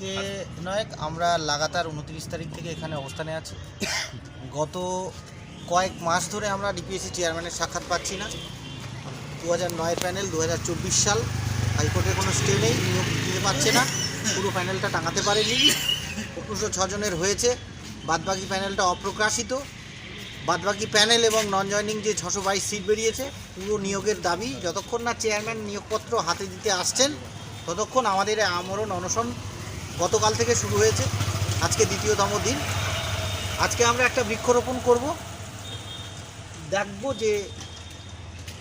আজকে নয় আমরা লাগাতার উনত্রিশ তারিখ থেকে এখানে অবস্থানে আছি। গত কয়েক মাস ধরে আমরা ডিপিএসসি চেয়ারম্যানের সাক্ষাৎ পাচ্ছি না। দু হাজার নয়ের প্যানেল দু হাজার চব্বিশ সাল হাইকোর্টের কোনো স্টে নেই, নিয়োগ দিতে পারছে না। পুরো প্যানেলটা টাঙাতে পারেনি। একুশশো ছজনের হয়েছে। বাদবাকি প্যানেলটা অপ্রকাশিত। বাদবাকি প্যানেল এবং নন জয়নিং যে ছশো বাইশ সিট বেরিয়েছে, পুরো নিয়োগের দাবি, যতক্ষণ না চেয়ারম্যান নিয়োগপত্র হাতে দিতে আসছেন, ততক্ষণ আমাদের আমরণ অনশন গতকাল থেকে শুরু হয়েছে। আজকে দ্বিতীয়তম দিন। আজকে আমরা একটা বৃক্ষরোপণ করব। দেখব যে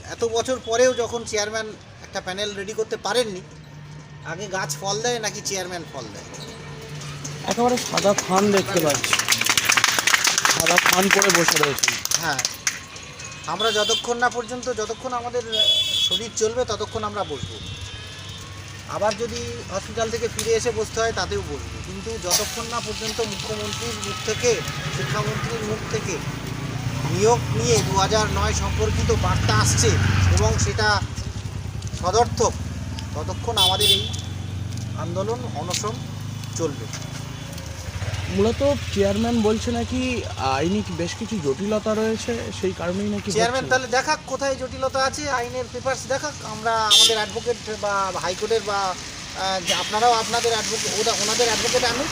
এত বছর পরেও যখন চেয়ারম্যান একটা প্যানেল রেডি করতে পারেননি আগে গাছ ফল দেয় নাকি চেয়ারম্যান ফল দেয়? একেবারে সাদা থান দেখতে পাচ্ছি। সাদা থান করে বসে রয়েছে। হ্যাঁ। আমরা যতক্ষণ না পর্যন্ত যতক্ষণ আমাদের শরীর চলবে ততক্ষণ আমরা বসবো। আবার যদি হসপিটাল থেকে ফিরে এসে বসতে হয়, তাতেও বসবো। কিন্তু যতক্ষণ না পর্যন্ত মুখ্যমন্ত্রীর মুখ থেকে, শিক্ষামন্ত্রীর মুখ থেকে নিয়োগ নিয়ে দু নয় সম্পর্কিত বার্তা আসছে এবং সেটা সদর্থক, ততক্ষণ আমাদের এই আন্দোলন অনশন চলবে। মূলত চেয়ারম্যান বলছে নাকি আইনি বেশ কিছু জটিলতা রয়েছে? সেই কারণেই নাকি চেয়ারম্যান তাহলে দেখাক কোথায় জটিলতা আছে আইনের পেপারস দেখাক আমরা আমাদের অ্যাডভোকেট বা হাইকোর্টের বা আপনারাও আপনাদের অ্যাডভোকেট ওরা ওনাদের অ্যাডভোকেট আনুন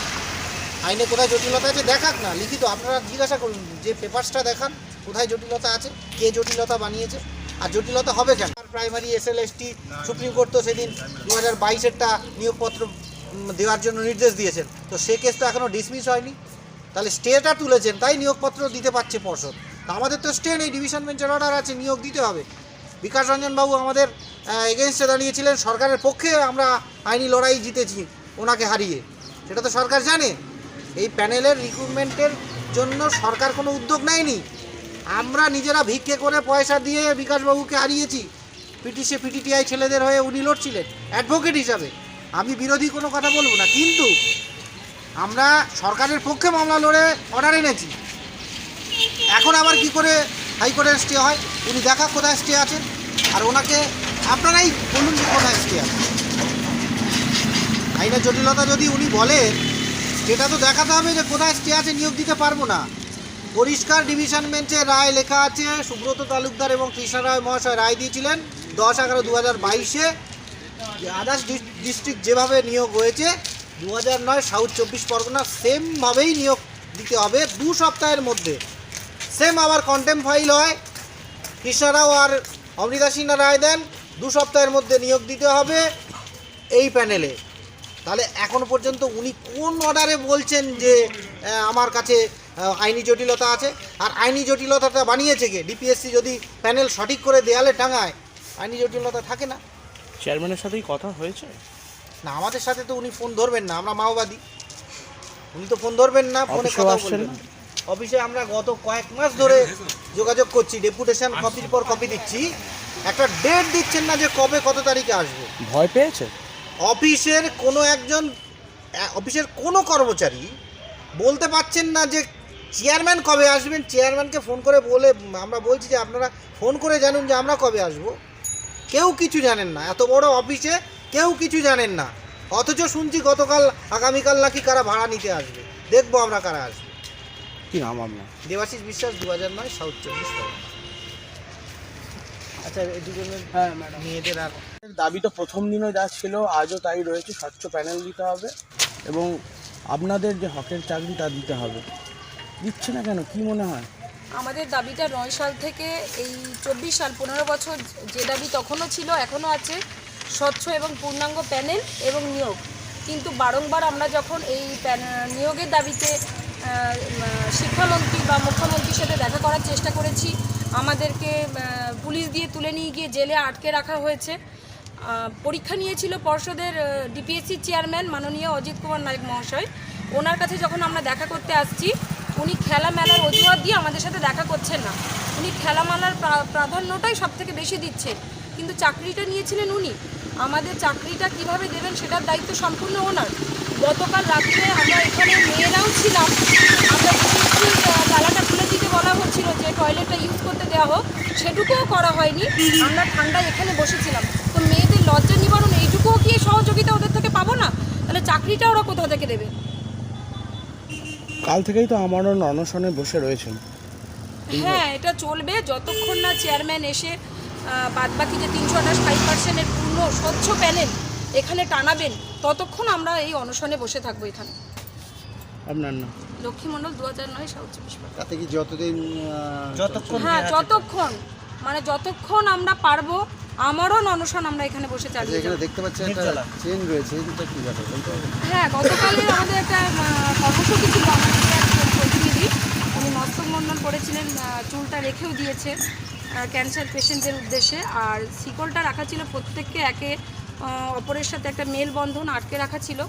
আইনে কোথায় জটিলতা আছে দেখাক না লিখিত। আপনারা জিজ্ঞাসা করুন যে পেপারসটা দেখান কোথায় জটিলতা আছে কে জটিলতা বানিয়েছে আর জটিলতা হবে কেন? Primary S L S T Supreme Court তো সেদিন দু হাজার বাইশেরটা নিয়োগপত্র দেওয়ার জন্য নির্দেশ দিয়েছেন। তো সে কেস তো এখনও ডিসমিস হয়নি। তাহলে স্টেটা তুলেছেন, তাই নিয়োগপত্র দিতে পারছে পর্ষদ। তা আমাদের তো স্টে নেই ডিভিশন বেঞ্চের অর্ডার আছে, নিয়োগ দিতে হবে। বিকাশ রঞ্জনবাবু আমাদের এগেনস্টে দাঁড়িয়েছিলেন, সরকারের পক্ষে আমরা আইনি লড়াই জিতেছি ওনাকে হারিয়ে। সেটা তো সরকার জানে। এই প্যানেলের রিক্রুটমেন্টের জন্য সরকার কোনো উদ্যোগ নেয়নি। আমরা নিজেরা ভিক্ষে করে পয়সা দিয়ে বিকাশবাবুকে হারিয়েছি। পিটিসি, পিটিটিআই ছেলেদের হয়ে উনি লড়ছিলেন অ্যাডভোকেট হিসাবে। আমি বিরোধী কোনো কথা বলব না, কিন্তু আমরা সরকারের পক্ষে মামলা লড়ে অর্ডার এনেছি। এখন আবার কি করে হাইকোর্টের স্টে হয়? উনি দেখা কোথায় স্টে আছেন? আর ওনাকে আপনারাই বলুন যে কোথায় স্টে আছে আইনের জটিলতা যদি উনি বলেন সেটা তো দেখাতে হবে যে কোথায় স্টে আছে, নিয়োগ দিতে পারব না। পরিষ্কার ডিভিশন বেঞ্চে রায় লেখা আছে, সুব্রত তালুকদার এবং কৃষ্ণ রায় মহাশয় রায় দিয়েছিলেন দশ এগারো দু হাজার বাইশে। আদার্স ডিস্ট্রিক্ট যেভাবে নিয়োগ হয়েছে দু হাজার নয় সাউথ চব্বিশ পরগনা সেমভাবেই নিয়োগ দিতে হবে দু সপ্তাহের মধ্যে। সেম আবার কন্টেম ফাইল হয়। কৃষ্ণারাও আর অমৃতা সিনহা রায় দেন, দু সপ্তাহের মধ্যে নিয়োগ দিতে হবে এই প্যানেলে। তাহলে এখন পর্যন্ত উনি কোন অর্ডারে বলছেন যে আমার কাছে আইনি জটিলতা আছে? আর আইনি জটিলতাটা বানিয়েছে কে? ডিপিএসসি যদি প্যানেল সঠিক করে দেয়ালে টাঙায়, আইনি জটিলতা থাকে না। চেয়ারম্যানের সাথেই কথা হয়েছে? না আমাদের সাথে তো উনি ফোন ধরবেন না আমরা মাওবাদী। উনি তো ফোন ধরবেন না ফোনে কথা বলবেন। অফিসে আমরা গত কয়েক মাস ধরে যোগাযোগ করছি ডেপুটেশন কপির পর কপি দিচ্ছি। একটা ডেট দিচ্ছেন না যে কবে কত তারিখে আসবে। ভয় পেয়েছে? অফিসের কোনো একজন অফিসের কোনো কর্মচারী বলতে পারছেন না যে চেয়ারম্যান কবে আসবেন। চেয়ারম্যানকে ফোন করে বলে আমরা বলছি যে আপনারা ফোন করে জানুন যে আমরা কবে আসব। কেউ কিছু জানেন না। এত বড় অফিসে কেউ কিছু জানেন না। অথচ শুনছি গতকাল আগামীকাল নাকি কারা ভাড়া নিতে আসবে। দেখব আমরা কারা আসবে। কি নাম আপনার? দেবাশিস বিশ্বাস দু হাজার নয় সাউথ চব্বিশ পরগনা। আচ্ছা এই হ্যাঁ ম্যাডাম। মেয়েদের আর দাবি তো প্রথম দিনও যা ছিল আজও তাই রয়েছে স্বচ্ছ প্যানেল দিতে হবে এবং আপনাদের যে হকের চাকরি তা দিতে হবে। দিচ্ছে না কেন? কি মনে হয়? আমাদের দাবিটা নয় সাল থেকে এই চব্বিশ সাল, পনেরো বছর যে দাবি তখনও ছিল, এখনও আছে। স্বচ্ছ এবং পূর্ণাঙ্গ প্যানেল এবং নিয়োগ। কিন্তু বারংবার আমরা যখন এই নিয়োগের দাবিতে শিক্ষামন্ত্রী বা মুখ্যমন্ত্রীর সাথে দেখা করার চেষ্টা করেছি, আমাদেরকে পুলিশ দিয়ে তুলে নিয়ে গিয়ে জেলে আটকে রাখা হয়েছে। পরীক্ষা নিয়েছিল পর্ষদের ডিপিএসসি চেয়ারম্যান মাননীয় অজিত কুমার নায়ক মহাশয়। ওনার কাছে যখন আমরা দেখা করতে আসছি উনি খেলা মেলার অজুহাত দিয়ে আমাদের সাথে দেখা করছেন না। উনি খেলা মেলার প্রা- প্রাধান্যটাই সব থেকে বেশি দিচ্ছেন। কিন্তু চাকরিটা নিয়েছিলেন উনি। আমাদের চাকরিটা কীভাবে দেবেন সেটার দায়িত্ব সম্পূর্ণ ওনার। গতকাল রাত্রে আমরা এখানে মেয়েরাও ছিলাম। আমরা তালাটা খুলে দিতে বলা হচ্ছিল যে টয়লেটটা ইউজ করতে দেওয়া হোক। সেটুকুও করা হয়নি। আমরা ঠান্ডায় এখানে বসেছিলাম। তো মেয়েদের লজ্জা নিবারণ এইটুকুও কি সহযোগিতা ওদের থেকে পাবো না? তাহলে চাকরিটা ওরা কোথা থেকে দেবে? কাল থেকেই তো আমারও অনশনে বসে রয়েছেন। হ্যাঁ এটা চলবে। যতক্ষণ না চেয়ারম্যান এসে বাদ বাকি যে তিনশো আঠাশ ফাইভ পার্সেন্টের পূর্ণ স্বচ্ছ প্যানেল এখানে টানাবেন ততক্ষণ আমরা এই অনশনে বসে থাকব এখানে। আপনার না লক্ষ্মী মণ্ডল দু হাজার নয় সাউথ চব্বিশ তাতে কি যতদিন যতক্ষণ হ্যাঁ যতক্ষণ মানে যতক্ষণ আমরা পারব আমারও অনশন আমরা এখানে বসে চালিয়ে যাব। দেখতে পাচ্ছি একটা চেন রয়েছে এটা কি ব্যাপার বলতে হ্যাঁ গতকালে আমাদের একটা কর্মসূচি ছিল আমাদের প্রতিনিধি উনি মস্তক মন্ডন করেছিলেন চুলটা রেখেও দিয়েছে ক্যান্সার পেশেন্টদের উদ্দেশ্যে আর শিকলটা রাখা ছিল প্রত্যেককে একে অপরের সাথে একটা মেলবন্ধন আটকে রাখা ছিল।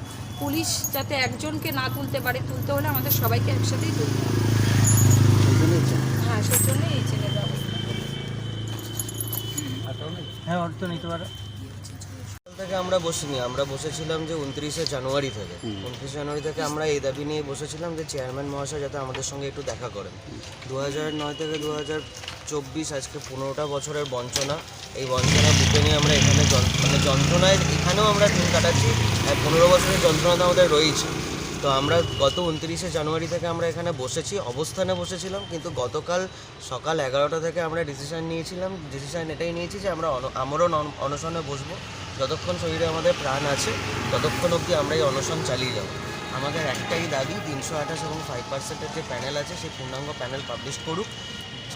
পুলিশ যাতে একজনকে না তুলতে পারে তুলতে হলে আমাদের সবাইকে একসাথেই তুলতে হবে। হ্যাঁ সেই জন্যই এই চেনের হ্যাঁ অর্থ নিতে পারে। থেকে আমরা বসিনি আমরা বসেছিলাম যে উনত্রিশে জানুয়ারি থেকে। উনত্রিশে জানুয়ারি থেকে আমরা এই দাবি নিয়ে বসেছিলাম যে চেয়ারম্যান মহাশয় যাতে আমাদের সঙ্গে একটু দেখা করেন। দু হাজার নয় থেকে দু হাজার চব্বিশ আজকে পনেরোটা বছরের বঞ্চনা। এই বঞ্চনা বুকে নিয়ে আমরা এখানে মানে যন্ত্রণায় এখানেও আমরা দিন কাটাচ্ছি। আর পনেরো বছরের যন্ত্রণা তো আমাদের রয়েছে তো আমরা গত উনত্রিশে জানুয়ারি থেকে আমরা এখানে বসেছি, অবস্থানে বসেছিলাম, কিন্তু গতকাল সকাল এগারোটা থেকে আমরা ডিসিশন নিয়েছিলাম ডিসিশান এটাই নিয়েছি যে আমরা অন- অনশনে বসবো। যতক্ষণ শরীরে আমাদের প্রাণ আছে, ততক্ষণ অবধি আমরা এই অনশন চালিয়ে যাব। আমাদের একটাই দাবি, তিনশো আঠাশ এবং ফাইভ পার্সেন্টের যে প্যানেল আছে, সেই পূর্ণাঙ্গ প্যানেল পাবলিশ করুক।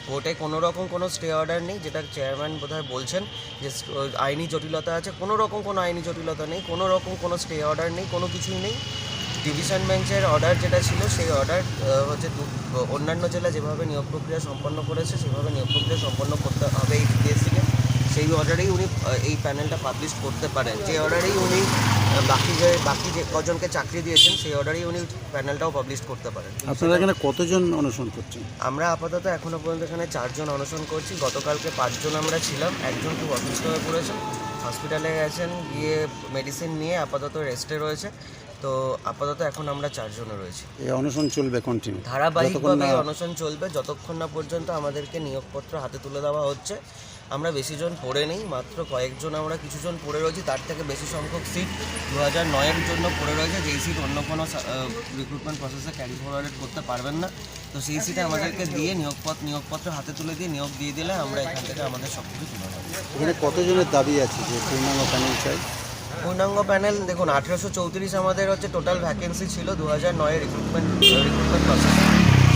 কোর্টে কোনো রকম কোনো স্টে অর্ডার নেই, যেটা চেয়ারম্যান বোধহয় বলছেন যে আইনি জটিলতা আছে, কোনো রকম কোনো আইনি জটিলতা নেই, কোনো রকম কোনো স্টে অর্ডার নেই, কোনো কিছুই নেই। ডিভিশন বেঞ্চের অর্ডার যেটা ছিল সেই অর্ডার হচ্ছে দু- অন্যান্য জেলা যেভাবে নিয়োগ প্রক্রিয়া সম্পন্ন করেছে সেভাবে নিয়োগ প্রক্রিয়া সম্পন্ন করতে হবে এই ডিপিএসসিকে সেই অর্ডারেই উনি এই প্যানেলটা পাবলিশ করতে পারেন। যে অর্ডারেই উনি বাকি যে বাকি যে কজনকে চাকরি দিয়েছেন সেই অর্ডারেই উনি প্যানেলটাও পাবলিশ করতে পারেন। আপনারা এখানে কতজন অনশন করছেন? আমরা আপাতত এখনও পর্যন্ত এখানে চারজন অনশন করছি। গতকালকে পাঁচজন আমরা ছিলাম। একজন খুব অসুস্থ হয়ে পড়েছেন হসপিটালে গেছেন গিয়ে মেডিসিন নিয়ে আপাতত রেস্টে রয়েছে। তো আপাতত এখন আমরা চারজনে রয়েছি। এই অনশন চলবে কন্টিনিউ ধারাবাহিকভাবে এই অনশন চলবে যতক্ষণ না পর্যন্ত আমাদেরকে নিয়োগপত্র হাতে তুলে দেওয়া হচ্ছে আমরা বেশিজন পড়ে নেই মাত্র কয়েকজন আমরা কিছুজন পড়ে রয়েছি তার থেকে বেশি সংখ্যক সিট দু হাজার নয়ের জন্য পড়ে রয়েছে যেই সিট অন্য কোনো রিক্রুটমেন্ট প্রসেসে ক্যারি ফরওয়ার্ড করতে পারবেন না। তো সেই সিটে আমাদেরকে দিয়ে নিয়োগপত্র নিয়োগপত্র হাতে তুলে দিয়ে নিয়োগ দিয়ে দিলে আমরা এখান থেকে আমাদের সব কিছু তুলে নেব এখানে কতজনের দাবি আছে যে পূর্ণাঙ্গ প্যানেল চাই? পূর্ণাঙ্গ প্যানেল দেখুন আঠেরোশো চৌত্রিশ আমাদের হচ্ছে টোটাল ভ্যাকেন্সি ছিল দু হাজার নয়ের রিক্রুটমেন্ট রিক্রুটমেন্ট প্রসেস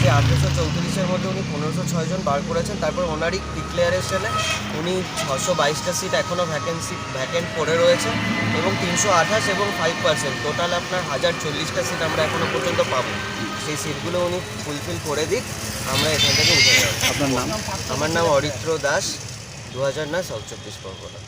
সেই আঠেরোশো চৌত্রিশের মধ্যে উনি পনেরোশো ছয়জন বার করেছেন তারপর ওনারই ডিক্লেয়ারেশনে উনি ছশো বাইশটা সিট এখনও ভ্যাকেন্সি ভ্যাকেন্ট পড়ে রয়েছে এবং তিনশো আঠাশ এবং ফাইভ পার্সেন্ট টোটাল আপনার হাজার চল্লিশটা সিট আমরা এখনও পর্যন্ত পাবো। সেই সিটগুলো উনি ফুলফিল করে দিক আমরা এখান থেকে উঠে যাব। আপনার নাম? আমার নাম অরিত্র দাস দু হাজার নয় সাউথ চব্বিশ পরগনা।